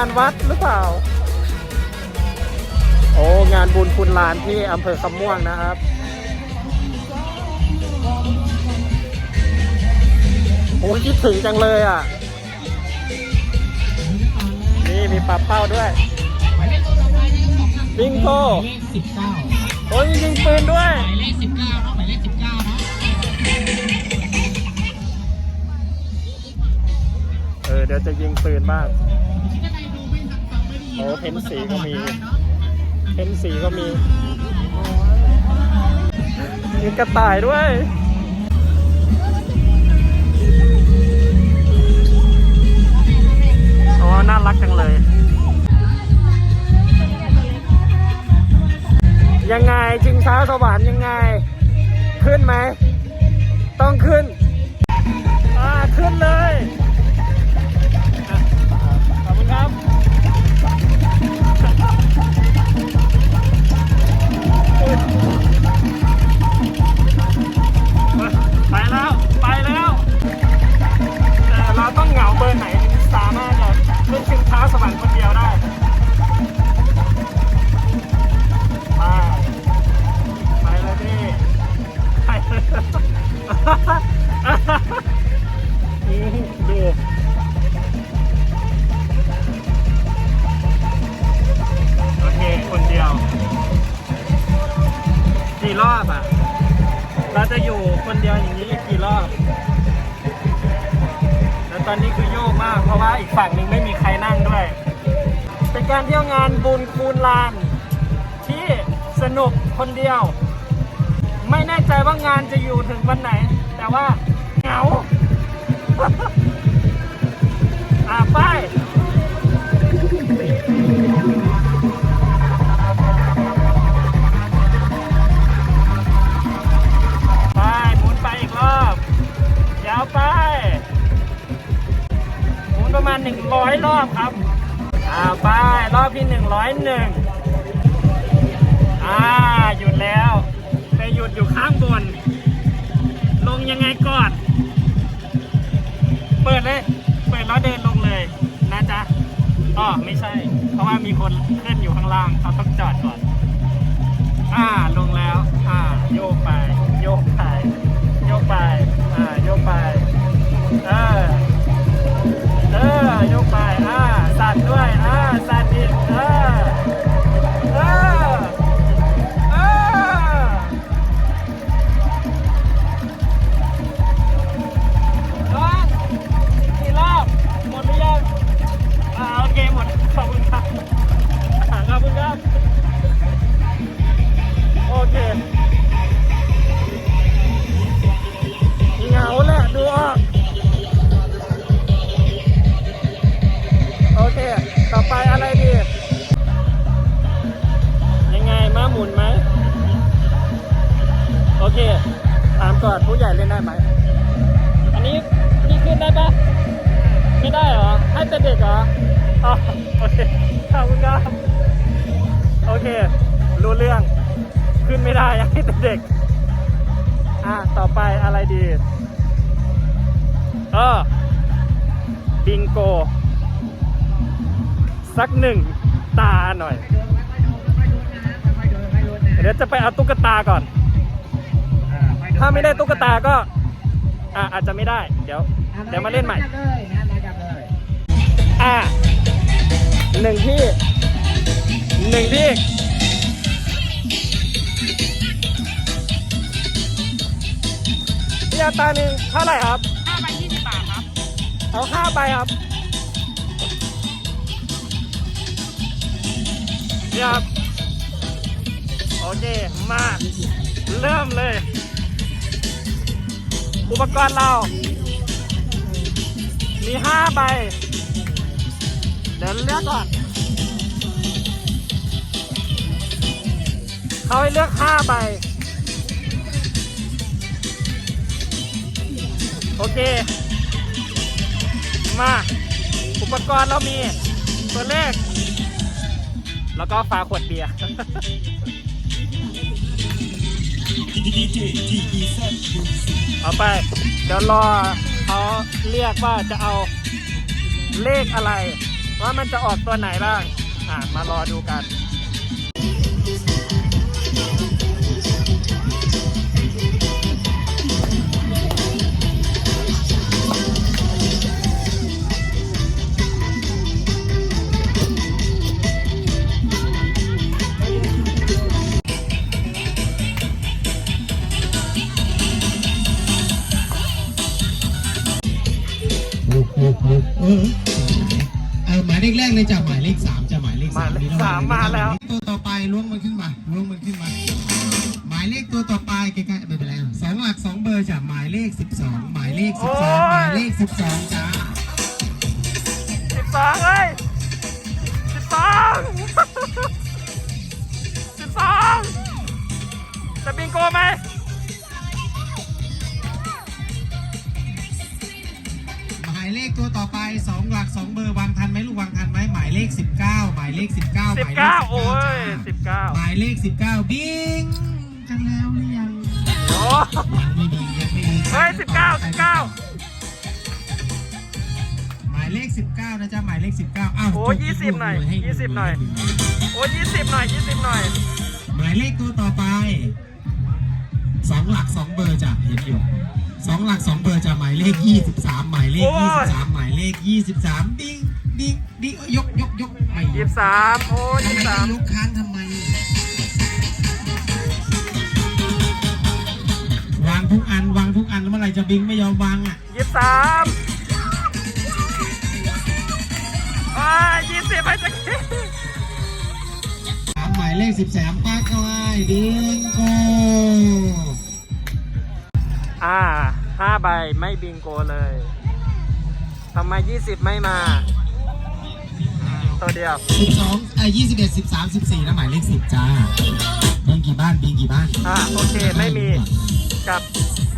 านวัดหรือเปล่า โอ้งานบุญคุณลานที่อำเภอคำม่วงนะครับ โอ้ยคิดถึงจังเลยอะ นี่มีปลาเป้าด้วย บิงโกหมายเลขสิบเก้าโอ้ยยิงปืนด้วย หมายเลขสิบเก้าเนาะหมายเลขสิบเก้าเนาะเออเดี๋ยวจะยิงปืนบ้าง โอ้เพ้นสีก็มี เพ้นสีก็มี มีกระต่ายด้วย ดูโอเค คนเดียว กี่รอบอะ เราจะอยู่คนเดียวอย่างนี้อีกกี่รอบ แล้วตอนนี้คือโยกมาก เพราะว่าอีกฝั่งหนึ่งไม่มีใครนั่งด้วย เป็นการเที่ยวงานบุญคูณลาน ที่สนุกคนเดียว ไม่แน่ใจว่างานจะอยู่ถึงวันไหน แต่ว่าเหงาอ่าไป ข้างบน ลงยังไงก่อน เปิดเลย เปิดแล้วเดินลงเลยนะจ๊ะอ๋อไม่ใช่ เพราะว่ามีคนขึ้นอยู่ข้างล่างเขาต้องจอดก่อน อ่าลงแล้ว อ่า โยกไป โยกไป โยกไป อ่า โยกไป เออ คุณครับ โอเค เหงาแหละดูออก โอเค ต่อไปอะไรดี ยังไงม้าหมุนไหม โอเค ถามก่อนผู้ใหญ่เล่นได้ไหม อันนี้นี่ขึ้นได้ปะไม่ได้เหรอ ให้แต่เด็กเหรอ อ๋อ โอเคขอบคุณครับ โอเค รู้เรื่อง ขึ้นไม่ได้ให้แต่เด็ก อะ ต่อไปอะไรดี เออ บิงโก สักหนึ่งตาหน่อย เดี๋ยวจะไปเอาตุ๊กตาก่อน ถ้าไม่ได้ตุ๊กตาก็อะอาจจะไม่ได้ เดี๋ยว เดี๋ยวมาเล่นใหม่เลยนะมาจับเลยอะหนึ่งที่ หนึ่งที่พี่อาตาหนึ่งเท่าไหร่ครับห้าใบยี่สิบบาทครับเอาห้าใบครับนี่ครับ โอเค มา เริ่มเลย อุปกรณ์เรา มีห้าใบ เดี๋ยวเลือกก่อน เขาให้เลือกห้าใบ โอเค มา อุปกรณ์เรามี ตัวเลขแล้วก็ฝาขวดเบียร์ เอาไป เดี๋ยวรอเขาเรียกว่าจะเอาเลขอะไร ว่ามันจะออกตัวไหนบ้าง อะ มารอดูกัน เออเออหมายเลขแรกเลยจ้ะหมายเลขสามจ้ะหมายเลขหมายเลขสามมาแล้ว ตัวต่อไปล้วงมันขึ้นมาล้วงมันขึ้นมา หมายเลขตัวต่อไปใกล้ๆไม่เป็นไรสองหลักสองเบอร์จ้ะหมายเลขสิบสองหมายเลขสิบสองหมายเลขสิบสองจ้าสิบสองเอ้ยสิบสองสิบสองจะบิงโกไหม ตัวต่อไปสองหลักสองเบอร์วางทันไหมลูกวางทันไหมหมายเลขสิบเก้าหมายเลขสิบเก้าสิบเก้าโอ้ยสิบเก้าหมายเลขสิบเก้าบิงกันแล้วหรือยังโอ้ยังไม่ดียังไม่ดีเฮ้ยสิบเก้าสิบเก้าหมายเลขสิบเก้านะจ๊ะหมายเลขสิบเก้าอ้าวโอ้จบยี่สิบหน่อยให้ยี่สิบหน่อยโอ้ยี่สิบหน่อยยี่สิบหน่อยหมายเลขตัวต่อไปสองหลักสองเบอร์จ้ะเห็นอยู่สองหลักสองเบอร์ จ้ะหมายเลขยี่สิบสามหมายเลขโอ้ยี่ยสิบสามหมายเลขยี่สิบสามดิ้งดิ้งดิ้งยกยกยกไม่ยี่สิบสามโอ้ยี่ทำสิไมบสามยกค้างทำไม วางทุกอันวางทุกอันแล้วเมื่อไหร่จะบิงไม่ยอมวางอะยี่สิบสามอ่ายี่สิบให้จะคิดสามหมายเลขสิบสามปากเอาไว้บิงโก อ่า ห้าใบไม่บิงโกเลยทำไมยี่สิบไม่มา ตัวเดียวสิบสองไอ้ยี่สิบเอ็ดสิบสามสิบสี่แล้วหมายเลขสิบจ้าเบิงกี่บ้านบิงกี่บ้านอ่าโอเคไม่มีกับ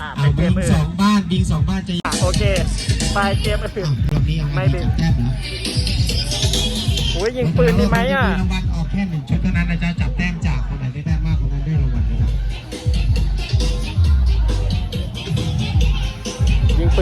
อ่าเอาเป็นเกบิมงอื่สนองบ้านบิงสองบ้านจะอะโอเค ไปเกมอื่นอ้าวรอบนี้เอาไม่บิงจับแต้มเหรอ โอ้ยยิงปืนดีไหมอะ รางวัลออกแค่หนึ่งชุดเท่านั้นนะจ๊ะจับ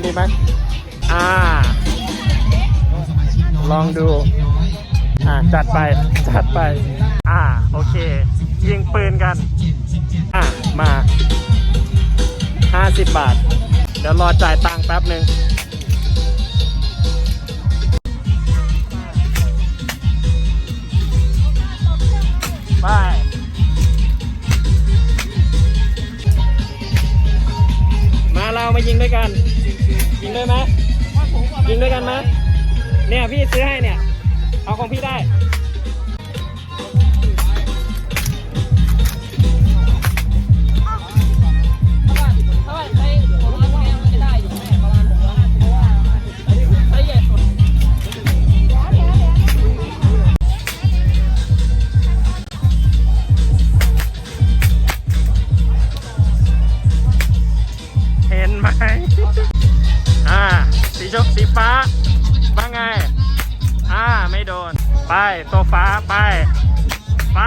นดีไหมอ่าสมาชิกน้อยลองดูสมาชิกน้อยอ่า จัดไป จัดไป อ่า โอเค ยิงปืนกันเจ็ดสิบเจ็ดอะมา 50 บาท เดี๋ยวรอจ่ายตังค์แป๊บหนึ่ง ซื้อให้เนี่ย เอาของพี่ได้ถ้าว่าใช้ของร้านพวกนี้มันจะได้อยู่แม่ปราณหกร้อยเพราะว่าใช้ใหญ่สุดเห็นไหม อ่า สีชมสีฟ้า ไม่โดน ไปตัวฟ้าไป ไป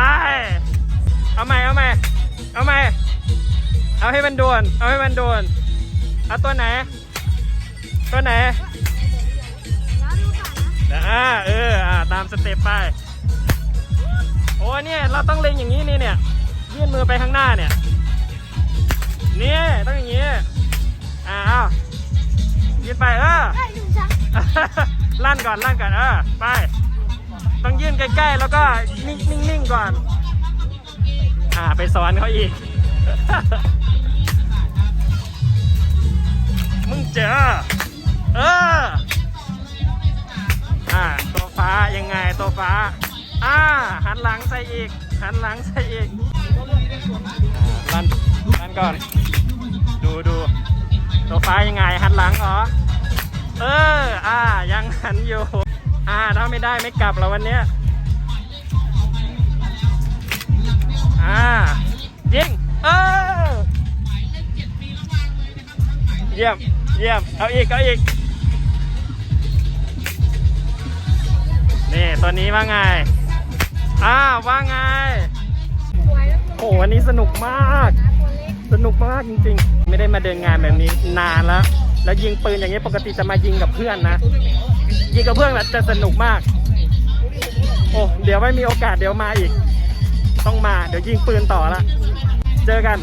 เอาใหม่เอาใหม่เอาใหม่เอาให้มันโดน เอาให้มันโดน เอาตัวไหน ตัวไหนอ่าเอออ่าตามสเต็ปไป โอ้เนี่ยเราต้องเล็งอย่างนี้นี่เนี่ยยื่นมือไปข้างหน้าเนี่ยนี่ต้องอย่างนี้อ่าเอายืนไปเออลั่นก่อนลั่นก่อนเออไป ต้องยื่นใกล้ๆ แล้วก็นิ่งนิ่งๆก่อน อ่าไปสอนเขาอีก มึงเจอเออ อ่าตัวฟ้ายังไงตัวฟ้า อ่า หันหลังใส่อีก หันหลังใส่อีกอ่าลั่นลั่นก่อน ดูดูตัวฟ้ายังไงหันหลังเหรอ เออ อ่า ยังหันอยู่ อ่าถ้าไม่ได้ไม่กลับแล้ววันเนี้ยอ่ายิงเออเยี่ยมเยี่ยมเอาอีกเอาอีกนี่ตัวนี้ว่าไงอ้าว่าไงโอ้วันนี้สนุกมาก สนุกมากจริงๆ ไม่ได้มาเดินงานแบบนี้นานแล้ว แล้วยิงปืนอย่างนี้ปกติจะมายิงกับเพื่อนนะ ยิงกับเพื่อนแบบจะสนุกมาก โอ้เดี๋ยวไม่มีโอกาสเดี๋ยวมาอีก ต้องมาเดี๋ยวยิงปืนต่อละ เจอกัน